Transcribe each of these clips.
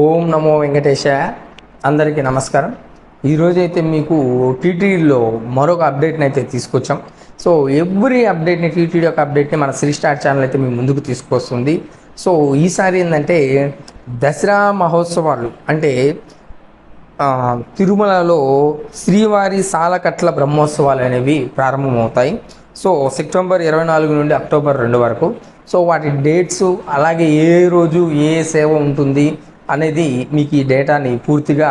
ఓం నమో వెంకటేశ అందరికీ నమస్కారం. ఈరోజు అయితే మీకు టీటీడీలో మరొక అప్డేట్ని అయితే తీసుకొచ్చాం. సో ఎవ్రీ అప్డేట్ని టీటీడీ యొక్క అప్డేట్ని మన శ్రీ స్టార్ ఛానల్ అయితే మీ ముందుకు తీసుకొస్తుంది. సో ఈసారి ఏంటంటే దసరా మహోత్సవాలు అంటే తిరుమలలో శ్రీవారి సాలకట్ల బ్రహ్మోత్సవాలు అనేవి ప్రారంభమవుతాయి. సో సెప్టెంబర్ ఇరవై నాలుగు నుండి అక్టోబర్ రెండు వరకు. సో వాటి డేట్స్ అలాగే ఏ రోజు ఏ సేవ ఉంటుంది అనేది మీకు ఈ డేటాని పూర్తిగా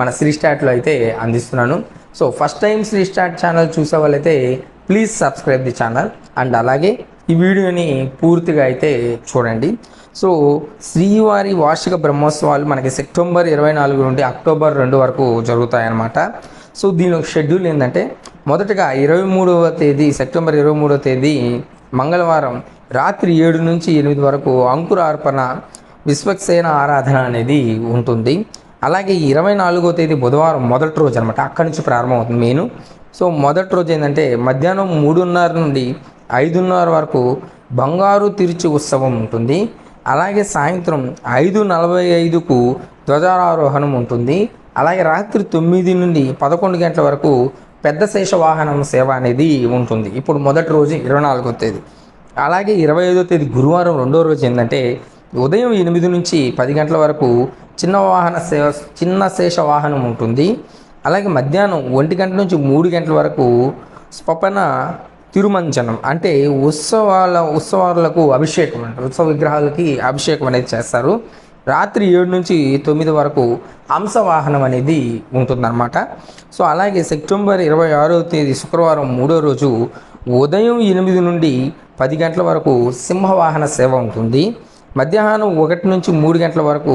మన శ్రీ స్టార్ట్లో అయితే అందిస్తున్నాను. So first time Sri start channel చూసే వాళ్ళైతే please subscribe the channel and అలాగే ఈ వీడియోని పూర్తిగా అయితే చూడండి. సో శ్రీవారి వార్షిక బ్రహ్మోత్సవాలు మనకి సెప్టెంబర్ ఇరవై నాలుగు నుండి అక్టోబర్ రెండు వరకు జరుగుతాయన్నమాట. సో దీని ఒక షెడ్యూల్ ఏంటంటే మొదటగా ఇరవై మూడవ తేదీ సెప్టెంబర్ ఇరవై మూడవ తేదీ మంగళవారం రాత్రి ఏడు నుంచి ఎనిమిది వరకు అంకురార్పణ విశ్వక్సేన ఆరాధన అనేది ఉంటుంది. అలాగే ఇరవై నాలుగో తేదీ బుధవారం మొదటి రోజు అనమాట అక్కడి నుంచి ప్రారంభమవుతుంది మెయిన్. సో మొదటి రోజు ఏంటంటే మధ్యాహ్నం మూడున్నర నుండి ఐదున్నర వరకు బంగారు తిరుచి ఉత్సవం ఉంటుంది. అలాగే సాయంత్రం ఐదు నలభై ఐదుకు ధ్వజారోహణం ఉంటుంది. అలాగే రాత్రి తొమ్మిది నుండి పదకొండు గంటల వరకు పెద్ద శేష వాహనం సేవ అనేది ఉంటుంది. ఇప్పుడు మొదటి రోజు ఇరవై నాలుగో తేదీ. అలాగే ఇరవై ఐదో తేదీ గురువారం రెండో రోజు ఏంటంటే ఉదయం ఎనిమిది నుంచి పది గంటల వరకు చిన్న వాహన సేవ చిన్న శేష వాహనం ఉంటుంది. అలాగే మధ్యాహ్నం ఒంటి గంట నుంచి మూడు గంటల వరకు స్వపన తిరుమంజనం అంటే ఉత్సవాల ఉత్సవాలకు అభిషేకం అంటారు. ఉత్సవ విగ్రహాలకి అభిషేకం అనేది చేస్తారు. రాత్రి ఏడు నుంచి తొమ్మిది వరకు హంసవాహనం అనేది ఉంటుందన్నమాట. సో అలాగే సెప్టెంబర్ ఇరవై ఆరో తేదీ శుక్రవారం మూడో రోజు ఉదయం ఎనిమిది నుండి పది గంటల వరకు సింహవాహన సేవ ఉంటుంది. మధ్యాహ్నం ఒకటి నుంచి మూడు గంటల వరకు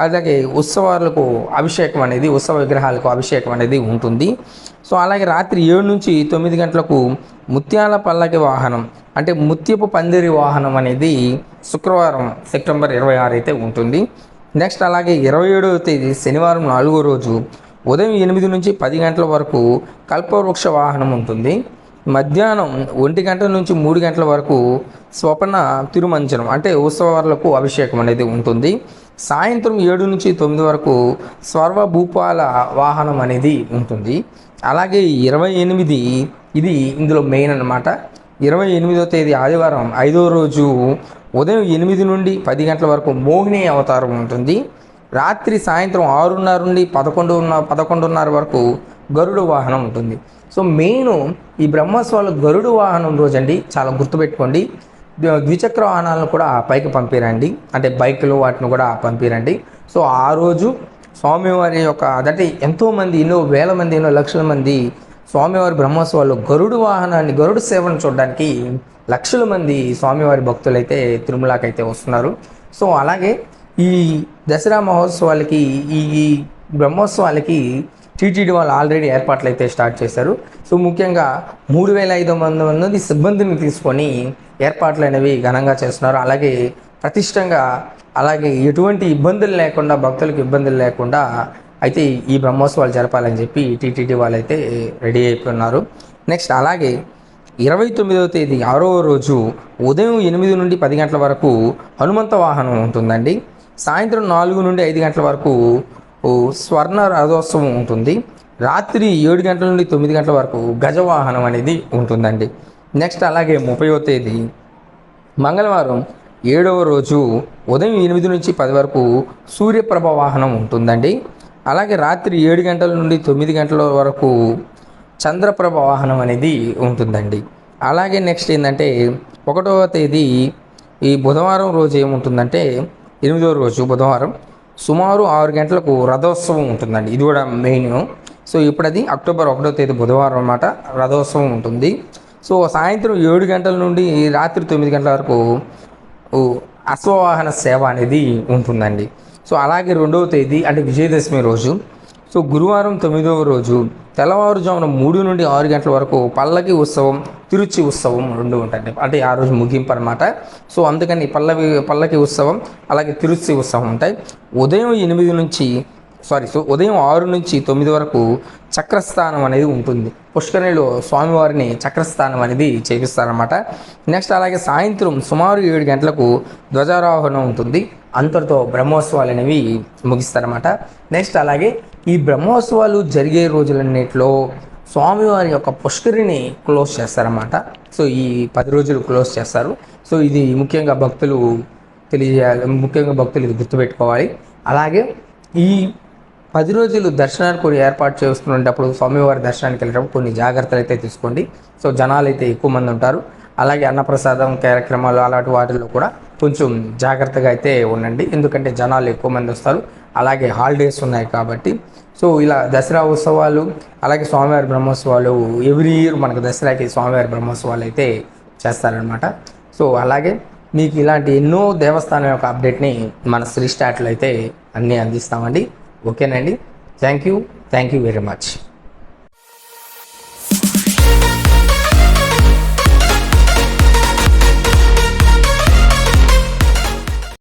అలాగే ఉత్సవాలకు అభిషేకం అనేది ఉత్సవ విగ్రహాలకు అభిషేకం అనేది ఉంటుంది. సో అలాగే రాత్రి ఏడు నుంచి తొమ్మిది గంటలకు ముత్యాల పల్లకి వాహనం అంటే ముత్యపు పందిరి వాహనం అనేది శుక్రవారం సెప్టెంబర్ ఇరవై ఆరు అయితే ఉంటుంది. నెక్స్ట్ అలాగే ఇరవై ఏడవ తేదీ శనివారం నాలుగో రోజు ఉదయం ఎనిమిది నుంచి పది గంటల వరకు కల్పవృక్ష వాహనం ఉంటుంది. మధ్యాహ్నం ఒంటి గంటల నుంచి మూడు గంటల వరకు స్వప్న తిరుమంజనం అంటే ఉత్సవాలకు అభిషేకం అనేది ఉంటుంది. సాయంత్రం ఏడు నుంచి తొమ్మిది వరకు స్వర్వభూపాల వాహనం అనేది ఉంటుంది. అలాగే ఇరవై ఎనిమిది ఇది ఇందులో మెయిన్ అన్నమాట. ఇరవై ఎనిమిదో తేదీ ఆదివారం ఐదో రోజు ఉదయం ఎనిమిది నుండి పది గంటల వరకు మోహిని అవతారం ఉంటుంది. రాత్రి సాయంత్రం ఆరున్నర నుండి పదకొండున్న పదకొండున్నర వరకు గరుడు వాహనం ఉంటుంది. సో మెయిన్ ఈ బ్రహ్మోత్సవాలు గరుడు వాహనం రోజండి చాలా గుర్తుపెట్టుకోండి. ద్విచక్ర వాహనాలను కూడా పైకి పంపిరండి. అంటే బైకులు వాటిని కూడా పంపిరండి. సో ఆ రోజు స్వామివారి యొక్క అదంటే ఎంతోమంది ఎన్నో వేల మంది ఎన్నో లక్షల మంది స్వామివారి బ్రహ్మోత్సవాలు గరుడు వాహనాన్ని గరుడు సేవను చూడడానికి లక్షల మంది స్వామివారి భక్తులైతే తిరుమలకైతే వస్తున్నారు. సో అలాగే ఈ దసరా మహోత్సవాలకి ఈ ఈ బ్రహ్మోత్సవాలకి టీటీడీ వాళ్ళు ఆల్రెడీ ఏర్పాట్లు అయితే స్టార్ట్ చేశారు. సో ముఖ్యంగా మూడు వేల ఐదు వందల మంది సిబ్బందిని తీసుకొని ఏర్పాట్లు అనేవి ఘనంగా చేస్తున్నారు. అలాగే ప్రతిష్టంగా అలాగే ఎటువంటి ఇబ్బందులు లేకుండా భక్తులకు ఇబ్బందులు లేకుండా అయితే ఈ బ్రహ్మోత్సవాలు జరపాలని చెప్పి టీటీడీ వాళ్ళైతే రెడీ అయిపోయినారు. నెక్స్ట్ అలాగే ఇరవై తొమ్మిదవ తేదీ ఆరో రోజు ఉదయం ఎనిమిది నుండి పది గంటల వరకు హనుమంత వాహనం ఉంటుందండి. సాయంత్రం నాలుగు నుండి ఐదు గంటల వరకు స్వర్ణ రథోత్సవం ఉంటుంది. రాత్రి ఏడు గంటల నుండి తొమ్మిది గంటల వరకు గజవాహనం అనేది ఉంటుందండి. నెక్స్ట్ అలాగే ముప్పైవ తేదీ. మంగళవారం ఏడవ రోజు ఉదయం ఎనిమిది నుంచి పది వరకు సూర్యప్రభ వాహనం ఉంటుందండి. అలాగే రాత్రి ఏడు గంటల నుండి తొమ్మిది గంటల వరకు చంద్రప్రభ వాహనం అనేది ఉంటుందండి. అలాగే నెక్స్ట్ ఏంటంటే ఒకటవ తేదీ ఈ బుధవారం రోజు ఏముంటుందంటే ఎనిమిదవ రోజు బుధవారం సుమారు ఆరు గంటలకు రథోత్సవం ఉంటుందండి. ఇది కూడా మెయిన్. సో ఇప్పుడు అది అక్టోబర్ ఒకటో తేదీ బుధవారం అన్నమాట. రథోత్సవం ఉంటుంది. సో సాయంత్రం ఏడు గంటల నుండి రాత్రి తొమ్మిది గంటల వరకు అశ్వవాహన సేవ అనేది ఉంటుందండి. సో అలాగే రెండవ తేదీ అంటే విజయదశమి రోజు. సో గురువారం తొమ్మిదవ రోజు తెల్లవారుజామున మూడు నుండి ఆరు గంటల వరకు పల్లకి ఉత్సవం తిరుచి ఉత్సవం రెండు ఉంటాయి అంటే ఆ రోజు ముగింపు అనమాట సో అందుకని పల్లవి పల్లకి ఉత్సవం అలాగే తిరుచి ఉత్సవం ఉంటాయి. ఉదయం ఎనిమిది నుంచి సారీ సో ఉదయం ఆరు నుంచి తొమ్మిది వరకు చక్రస్థానం అనేది ఉంటుంది. పుష్కరిణిలో స్వామివారిని చక్రస్థానం అనేది చేపిస్తారనమాట నెక్స్ట్ అలాగే సాయంత్రం సుమారు ఏడు గంటలకు ధ్వజారోహణం ఉంటుంది. అంతటితో బ్రహ్మోత్సవాలు అనేవి ముగిస్తారన్నమాట. నెక్స్ట్ అలాగే ఈ బ్రహ్మోత్సవాలు జరిగే రోజులన్నిటిలో స్వామివారి యొక్క పుష్కరిని క్లోజ్ చేస్తారన్నమాట. సో ఈ పది రోజులు క్లోజ్ చేస్తారు. సో ఇది ముఖ్యంగా భక్తులు తెలియజేయాలి ముఖ్యంగా భక్తులు ఇది గుర్తుపెట్టుకోవాలి. అలాగే ఈ పది రోజులు దర్శనానికి కూడా ఏర్పాటు చేస్తున్నప్పుడు స్వామివారి దర్శనానికి వెళ్ళేటప్పుడు కొన్ని జాగ్రత్తలు అయితే తీసుకోండి. సో జనాలు అయితే ఎక్కువ మంది ఉంటారు. అలాగే అన్నప్రసాదం కార్యక్రమాలు అలాంటి వాటిల్లో కూడా కొంచెం జాగ్రత్తగా అయితే ఉండండి. ఎందుకంటే జనాలు ఎక్కువ మంది వస్తారు. అలాగే హాలిడేస్ ఉన్నాయి కాబట్టి. సో ఇలా దసరా ఉత్సవాలు అలాగే స్వామివారి బ్రహ్మోత్సవాలు ఎవ్రీ ఇయర్ మనకు దసరాకి స్వామివారి బ్రహ్మోత్సవాలు అయితే చేస్తారనమాట సో అలాగే మీకు ఇలాంటి ఎన్నో దేవస్థానం యొక్క అప్డేట్ని మన శ్రీ స్టాట్లో అయితే అన్నీ అందిస్తామండి. ఓకేనండి. Thank you thank you very much